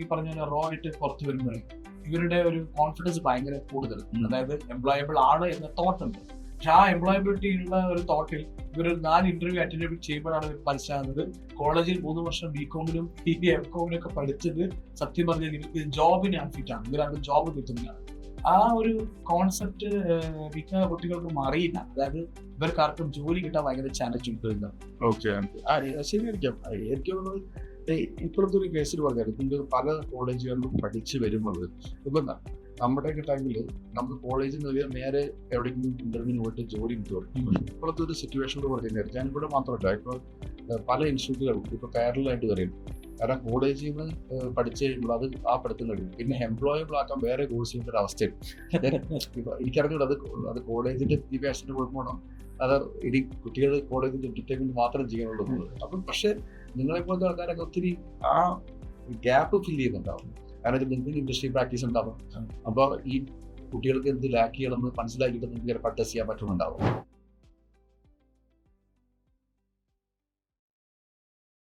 ഈ പറഞ്ഞ പോലെ റോ ആയിട്ട് പുറത്തു വരുമ്പോഴേ ഇവരുടെ ഒരു കോൺഫിഡൻസ് ഭയങ്കര കൂടുതൽ. അതായത് എംപ്ലോയബിൾ ആണ് എന്ന തോട്ട് ഉണ്ട്. പക്ഷെ ആ എംപ്ലോയബിലിറ്റി ഉള്ള ഒരു തോട്ടിൽ ഇവരൊരു നാല് ഇന്റർവ്യൂ അറ്റൻഡ് ചെയ്യുമ്പോഴാണ് ഇവർ മനസ്സിലാകുന്നത്. കോളേജിൽ മൂന്ന് വർഷം ബി കോമിലും ടി ബി എം കോമിലും ഒക്കെ പഠിച്ചത് സത്യം പറഞ്ഞാൽ ഇവർക്ക് ജോബിന് അൺഫിറ്റ് ആണ്. ഇവരാണ് ജോബ് കിട്ടുന്നില്ല. ആ ഒരു കോൺസെപ്റ്റ് മിക്ക കുട്ടികൾക്കും അറിയില്ല. അതായത് ഇവർക്കാർക്കും ജോലി കിട്ടാൻ ഭയങ്കര ചാലഞ്ച് ഉണ്ട് ശരിയായിരിക്കാം. എനിക്ക് തോന്നുന്നത് ഇപ്പോഴത്തെ ഒരു കേസിൽ പറഞ്ഞാൽ ഇത് പല കോളേജുകളിലും പഠിച്ചു വരുമ്പോൾ ഇപ്പം നമ്മുടെയൊക്കെ ടൈമിൽ നമുക്ക് കോളേജിൽ നിന്ന് നേരെ എവിടെയെങ്കിലും ഇന്റർവ്യൂവിന് പോയിട്ട് ജോലി കിട്ടും ഇപ്പോഴത്തെ ഒരു സിറ്റുവേഷൻ പറഞ്ഞാൽ ഞാൻ ഇവിടെ മാത്രമല്ല ഇപ്പോൾ പല ഇൻസ്റ്റിറ്റ്യൂട്ടുകളും ഇപ്പോൾ കേരളമായിട്ട് പറയും. കാരണം കോളേജിൽ നിന്ന് പഠിച്ചു കഴിയുമ്പോൾ അത് ആ പഠിത്തം കഴിയും പിന്നെ എംപ്ലോയബിൾ ആക്കാൻ വേറെ കോഴ്സ് ചെയ്യുന്ന ഒരു അവസ്ഥയും ഇപ്പൊ എനിക്കറിഞ്ഞൂടെ അത് അത് കോളേജിന്റെ വിദ്യാഭ്യാസത്തിന്റെ കുഴപ്പമാണോ? അത് ഇനി കുട്ടികൾ കോളേജിന്റെ എന്റർടൈൻമെന്റ് മാത്രം ചെയ്യാനുള്ളൂ എന്നുള്ളത്. അപ്പം പക്ഷെ നിങ്ങളെ പോലത്തെ ആൾക്കാരൊക്കെ ഒത്തിരി ആ ഗ്യാപ്പ് ഫില്ല് ചെയ്യുന്നുണ്ടാവും. കാരണം നിങ്ങൾക്ക് ഇൻഡസ്ട്രി പ്രാക്ടീസ് ഉണ്ടാവും. അപ്പോൾ ഈ കുട്ടികൾക്ക് എന്ത് ലാക്ക് ചെയ്യണമെന്ന് മനസ്സിലാക്കിയിട്ട് നിങ്ങൾക്ക് ചിലപ്പോൾ അഡ്ജസ്റ്റ് ചെയ്യാൻ പറ്റുന്നുണ്ടാവും.